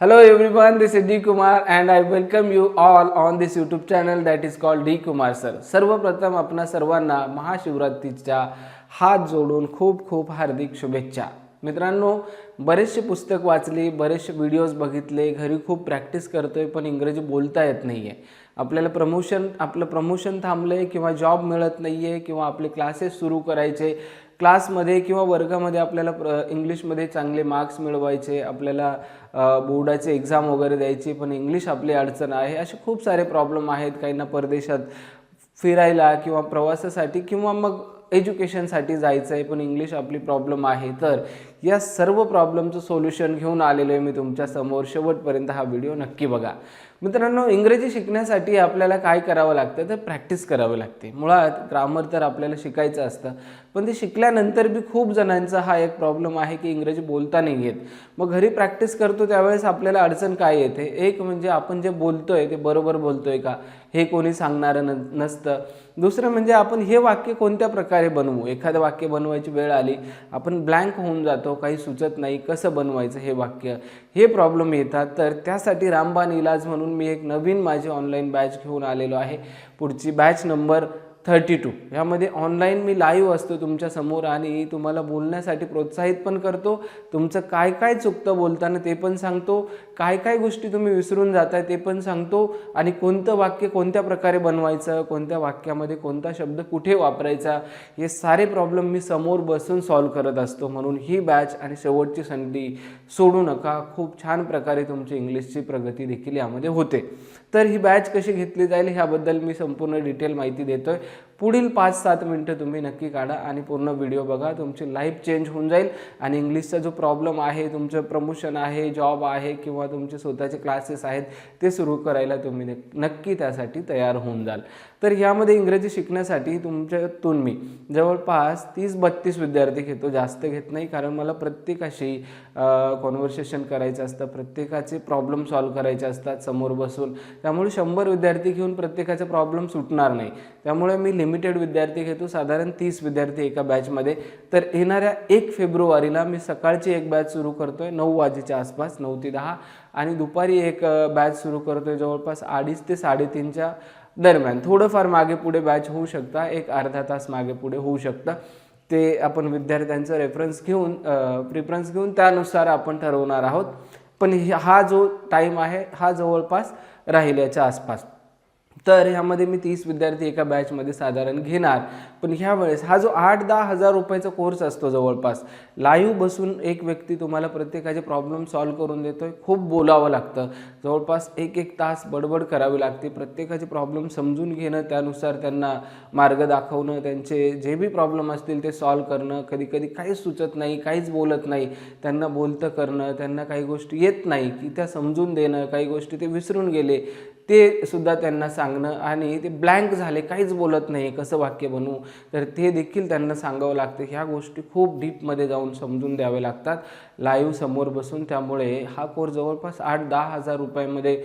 Hello everyone, this is D Kumar and I welcome you all on this YouTube channel that is called D Kumar Sir. सर्वप्रथम आपणा सर्वांना महाशिवरात्रीच्या हात जोडून खूप खूप हार्दिक शुभेच्छा मित्रांनो बरेचसे पुस्तक वाचले बरेचसे व्हिडिओज बघितले घरी खूप प्रॅक्टिस करतोय पण इंग्रजी बोलता येत नाही आहे आपल्याला प्रमोशन आपलं प्रमोशन थांबलं आहे किंवा जॉब मिळत नाही आहे किंवा आपले क्लासेस सुरू करायचे क्लासमध्ये किंवा वर्गामध्ये आपल्याला प्र इंग्लिशमध्ये चांगले मार्क्स मिळवायचे आपल्याला बोर्डाचे एक्झाम वगैरे द्यायची पण इंग्लिश आपली अडचण आहे. असे खूप सारे प्रॉब्लेम आहेत काहींना परदेशात फिरायला किंवा प्रवासासाठी किंवा मग एज्युकेशनसाठी जायचं आहे पण इंग्लिश आपली प्रॉब्लेम आहे. तर या सर्व प्रॉब्लेमचं सोल्युशन घेऊन आलेलो आहे मी तुमच्यासमोर शेवटपर्यंत हा व्हिडिओ नक्की बघा. मित्रांनो इंग्रजी शिकण्यासाठी आपल्याला काय करावं लागतं? तर प्रॅक्टिस करावी लागते. मुळात ग्रामर तर आपल्याला शिकायचं असतं. पण ते शिकल्यानंतर बी खूप जणांचा हा एक प्रॉब्लेम आहे की इंग्रजी बोलता नाही येत. मग घरी प्रॅक्टिस करतो त्यावेळेस आपल्याला अडचण काय येते? एक म्हणजे आपण जे बोलतोय ते बरोबर बोलतोय का? हे कोणी सांगणारं न नसतं. दुसरं म्हणजे आपण हे वाक्य कोणत्या प्रकारे बनवू? एखादं वाक्य बनवायची वेळ आली आपण ब्लँक होऊन जातो काही सुचत नाही कसं बनवायचं हे वाक्य? हे प्रॉब्लेम येतात. तर त्यासाठी रामबाण इलाज म्हणून मी एक नवीन माझी ऑनलाईन बॅच घेऊन आलेलो आहे. पुढची बॅच नंबर थर्टी टू. ह्यामध्ये ऑनलाईन मी लाईव्ह असतो तुमच्यासमोर आणि तुम्हाला बोलण्यासाठी प्रोत्साहित पण करतो. तुमचं काय काय चुकतं बोलताना ते पण सांगतो. काय काय गोष्टी तुम्ही विसरून जाताय ते पण सांगतो. आणि कोणतं वाक्य कोणत्या प्रकारे बनवायचं कोणत्या वाक्यामध्ये कोणता शब्द कुठे वापरायचा हे सारे प्रॉब्लेम मी समोर बसून सॉल्व करत असतो. म्हणून ही बॅच आणि शेवटची संधी सोडू नका. खूप छान प्रकारे तुमची इंग्लिशची प्रगती देखील यामध्ये होते. तर ही बॅच कशी घेतली जाईल ह्याबद्दल मी संपूर्ण डिटेल माहिती देतोय. पुढील पाच सात मिनटं तुम्ही नक्की काढा आणि पूर्ण व्हिडिओ बघा. तुमची लाईफ चेंज होऊन जाईल आणि इंग्लिशचा जो प्रॉब्लेम आहे तुमचं प्रमोशन आहे जॉब आहे किंवा तुमचे स्वतःचे क्लासेस आहेत ते सुरू करायला तुम्ही नक्की त्यासाठी तयार होऊन जाल. तर ह्यामध्ये इंग्रजी शिकण्यासाठी तुमच्यातून मी जवळपास तीस बत्तीस विद्यार्थी घेतो. जास्त घेत नाही कारण मला प्रत्येकाशी कॉन्व्हर्सेशन करायचं असतं प्रत्येकाचे प्रॉब्लेम सॉल्व्ह करायचे असतात समोर बसून. त्यामुळे शंभर विद्यार्थी घेऊन प्रत्येकाचे प्रॉब्लेम सुटणार नाही. त्यामुळे मी लिमिटेड विद्यार्थी घेतो साधारण तीस विद्यार्थी एका बॅचमध्ये तर येणाऱ्या एक फेब्रुवारीला मी सकाळची एक बॅच सुरू करतो आहे नऊ वाजेच्या आसपास नऊ ते दहा. आणि दुपारी एक बॅच सुरू करतो आहे जवळपास अडीच ते साडेतीनच्या दरम्यान थोडंफार मागे पुढे बॅच होऊ शकता. एक अर्धा तास मागे पुढे होऊ शकतं. ते आपण विद्यार्थ्यांचं रेफरन्स घेऊन प्रिफरन्स घेऊन त्यानुसार आपण ठरवणार आहोत. पण हा जो टाईम आहे हा जवळपास राहिल्याच्या आसपास. तर ह्यामध्ये मी तीस विद्यार्थी एका बॅचमध्ये साधारण घेणार. पण ह्या वेळेस हा जो आठ दहा हजार रुपयाचा कोर्स असतो जवळपास लाईव्ह बसून एक व्यक्ती तुम्हाला प्रत्येकाचे प्रॉब्लेम सॉल्व्ह करून देतो आहे खूप बोलावं लागतं. जवळपास एक एक तास बडबड करावी लागते. प्रत्येकाचे प्रॉब्लेम समजून घेणं त्यानुसार त्यांना मार्ग दाखवणं त्यांचे जे बी प्रॉब्लेम असतील ते सॉल्व्ह करणं कधी कधी काहीच सुचत नाही काहीच बोलत नाही. त्यांना बोलतं करणं त्यांना काही गोष्टी येत नाही की त्या समजून देणं काही गोष्टी ते विसरून गेले. ते सुद्धा त्यांना सांगणं आणि ते ब्लँक झाले काहीच बोलत नाही कसं वाक्य बनवू तर ते देखील त्यांना सांगावं लागतं. ह्या गोष्टी खूप डीपमध्ये जाऊन समजून द्यावे लागतात. लाईव्ह समोर बसून त्यामुळे हा कोर्स जवळपास आठ दहा हजार रुपयामध्ये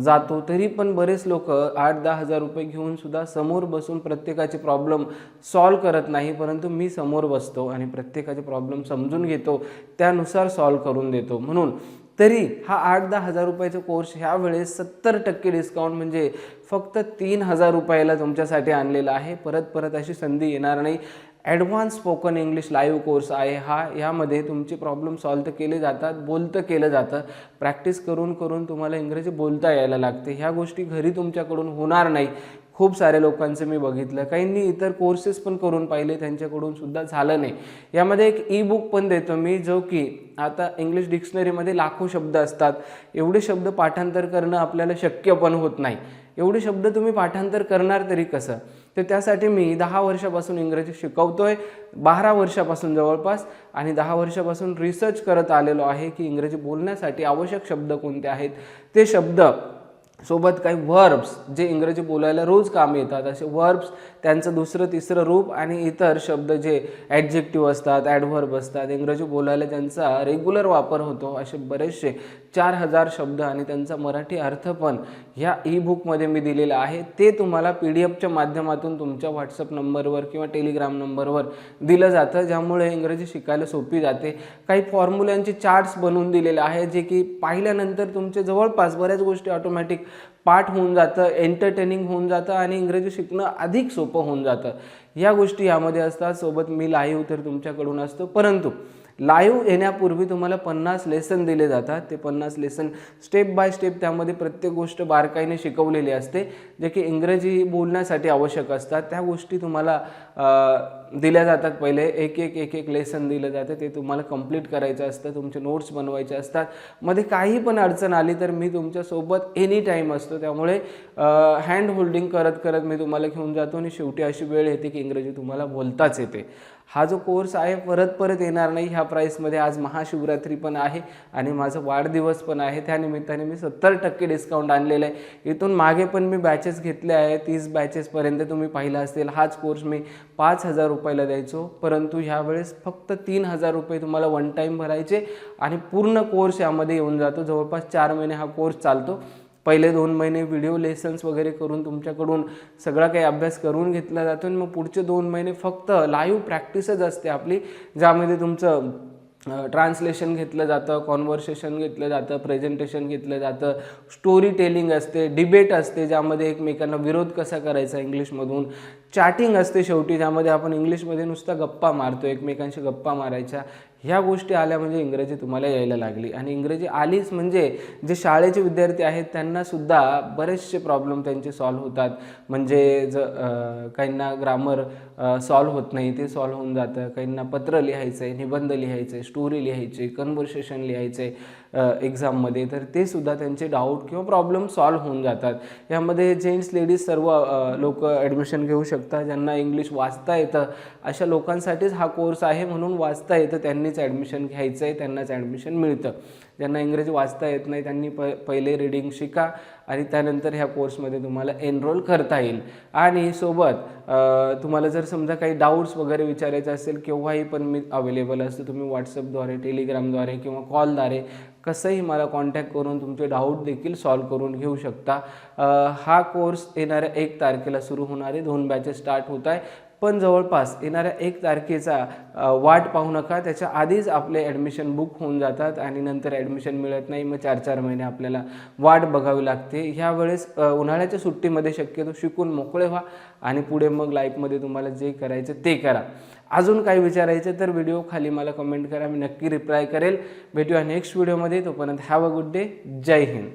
जातो. तरी पण बरेच लोक आठ दहा हजार रुपये घेऊन सुद्धा समोर बसून प्रत्येकाचे प्रॉब्लेम सॉल्व करत नाही परंतु मी समोर बसतो आणि प्रत्येकाचे प्रॉब्लेम समजून घेतो त्यानुसार सॉल्व करून देतो. म्हणून तरी हा आठ दहा हजार रुपयाचा कोर्स ह्या वेळेस सत्तर टक्के डिस्काउंट म्हणजे फक्त तीन हजार रुपयाला तुमच्यासाठी आणलेला आहे. परत परत अशी संधी येणार नाही. Advance spoken English live course आहे हा. यामध्ये तुमचे प्रॉब्लेम सॉल्व तर केले जातात बोलतं केलं जातं. प्रॅक्टिस करून करून तुम्हाला इंग्रजी बोलता यायला लागते. ह्या गोष्टी घरी तुमच्याकडून होणार नाही. खूप साऱ्या लोकांचं मी बघितलं. काहींनी इतर कोर्सेस पण करून पाहिले त्यांच्याकडून सुद्धा झालं नाही. यामध्ये एक ई बुक पण देतो मी जो की आता इंग्लिश डिक्शनरीमध्ये लाखो शब्द असतात. एवढे शब्द पाठांतर करणं आपल्याला शक्य पण होत नाही. एवढे शब्द तुम्ही पाठांतर करणार तरी कसं? तर त्यासाठी मी दहा वर्षापासून इंग्रजी शिकवतो आहे बारा वर्षापासून जवळपास आणि दहा वर्षापासून रिसर्च करत आलेलो आहे की इंग्रजी बोलण्यासाठी आवश्यक शब्द कोणते आहेत? ते शब्द सोबत काही वर्ब्स जे इंग्रजी बोलायला रोज कामी येतात असे वर्ब्स त्यांचं दुसरं तिसरं रूप आणि इतर शब्द जे ॲडजेक्टिव्ह असतात ॲडव्हर्ब असतात इंग्रजी बोलायला त्यांचा रेग्युलर वापर होतो असे बरेचसे चार हजार शब्द आणि त्यांचा मराठी अर्थ पण ह्या ई बुकमध्ये मी दिलेला आहे. ते तुम्हाला पी डी एफच्या माध्यमातून तुमच्या व्हॉट्सअप नंबरवर किंवा टेलिग्राम नंबरवर दिलं जातं ज्यामुळे इंग्रजी शिकायला सोपी जाते. काही फॉर्म्युल्यांचे चार्ट्स बनवून दिलेले आहे जे की पाहिल्यानंतर तुमचे जवळपास बऱ्याच गोष्टी ऑटोमॅटिक पाठ होऊन जातं एंटरटेनिंग होऊन जातं आणि इंग्रजी शिकणं अधिक सोपं होऊन जातं. या गोष्टी यामध्ये असतात. सोबत मी लाईव्ह तर तुमच्याकडून असतो. परंतु लाईव्ह येण्यापूर्वी तुम्हाला पन्नास लेसन दिले जातात. ते पन्नास लेसन स्टेप बाय स्टेप त्यामध्ये प्रत्येक गोष्ट बारकाईने शिकवलेली असते जे की इंग्रजी बोलण्यासाठी आवश्यक असतात. त्या गोष्टी तुम्हाला दिल्या जातात पहिले. एक एक एक एक लेसन दिलं जातं. ते तुम्हाला कंप्लीट करायचं असतं. तुमचे नोट्स बनवायचे असतात. मध्ये काही पण अडचण आली तर मी तुमच्यासोबत एनी टाईम असतो. त्यामुळे हँड होल्डिंग करत करत मी तुम्हाला घेऊन जातो आणि शेवटी अशी वेळ येते की इंग्रजी तुम्हाला बोलताच येते. हा जो कोर्स आहे परत परत येणार नाही. ह्या प्राईसमध्ये आज महाशिवरात्री पण आहे आणि माझा वाढदिवस पण आहे. त्यानिमित्ताने मी सत्तर टक्के डिस्काउंट आणलेलं आहे. इथून मागे पण मी बॅचेस घेतले आहे तीस बॅचेसपर्यंत तुम्ही पाहिला असेल. हाच कोर्स मी पाच हजार रुपयाला द्यायचो. परंतु ह्यावेळेस फक्त तीन हजार रुपये तुम्हाला वन टाईम भरायचे आणि पूर्ण कोर्स यामध्ये येऊन जातो. जवळपास चार महिने हा कोर्स चालतो. पहिले दोन महिने व्हिडिओ लेसन्स वगैरे करून तुमच्याकडून सगळा काही अभ्यास करून घेतला जातो आणि मग पुढचे दोन महिने फक्त लाईव्ह प्रॅक्टिसच असते आपली ज्यामध्ये तुमचं ट्रान्सलेशन घेतलं जातं कॉन्व्हर्सेशन घेतलं जातं प्रेझेंटेशन घेतलं जातं स्टोरी टेलिंग असते डिबेट असते ज्यामध्ये एकमेकांना विरोध कसा करायचा इंग्लिशमधून चॅटिंग असते शेवटी ज्यामध्ये आपण इंग्लिशमध्ये नुसता गप्पा मारतो एकमेकांशी गप्पा मारायच्या ह्या गोष्टी आल्या म्हणजे इंग्रजी तुम्हाला यायला लागली. आणि इंग्रजी आलीच म्हणजे जे शाळेचे विद्यार्थी आहेत त्यांनासुद्धा बरेचसे प्रॉब्लेम त्यांचे सॉल्व होतात. म्हणजे ज काहींना ग्रामर सॉल्व होत नाही ते सॉल्व होऊन जातं. काहींना पत्र लिहायचं आहे निबंध लिहायचं आहे स्टोरी लिहायची कन्व्हर्सेशन लिहायचं. आहे एक्झाममध्ये तर ते सुद्धा त्यांचे डाऊट किंवा प्रॉब्लेम सॉल्व्ह होऊन जातात. यामध्ये जेंट्स लेडीज सर्व लोक ॲडमिशन घेऊ शकतात. ज्यांना इंग्लिश वाचता येतं अशा लोकांसाठीच हा कोर्स आहे म्हणून वाचता येतं. त्यांनीच ॲडमिशन घ्यायचं आहे त्यांनाच ॲडमिशन मिळतं. ज्यांना इंग्रजी वाचता येत नाही त्यांनी प पहिले रीडिंग शिका आणि त्यानंतर ह्या कोर्समध्ये तुम्हाला एनरोल करता येईल. आणि सोबत तुम्हाला जर समजा काही डाऊट्स वगैरे विचारायचे असेल केव्हाही पण मी अवेलेबल असतो तुम्ही व्हॉट्सअपद्वारे टेलिग्रामद्वारे किंवा कॉलद्वारे कसंही मला कॉन्टॅक्ट करून तुमचे डाऊट देखील सॉल्व करून घेऊ शकता. हा कोर्स येणाऱ्या एक तारखेला सुरू होणारे दोन बॅचेस स्टार्ट होत आहे. पण जवळपास येणाऱ्या एक तारखेचा वाट पाहू नका. त्याच्या आधीच आपले ॲडमिशन बुक होऊन जातात आणि नंतर ॲडमिशन मिळत नाही. मग चार चार महिने आपल्याला वाट बघावी लागते. ह्यावेळेस उन्हाळ्याच्या सुट्टीमध्ये शक्यतो शिकून मोकळे व्हा आणि पुढे मग लाईफमध्ये तुम्हाला जे करायचं ते करा. अजून काही विचारायचं तर व्हिडिओ खाली मला कमेंट करा. मी नक्की रिप्लाय करेल. भेटूया नेक्स्ट व्हिडिओमध्ये तोपर्यंत हॅव अ गुड डे जय हिंद.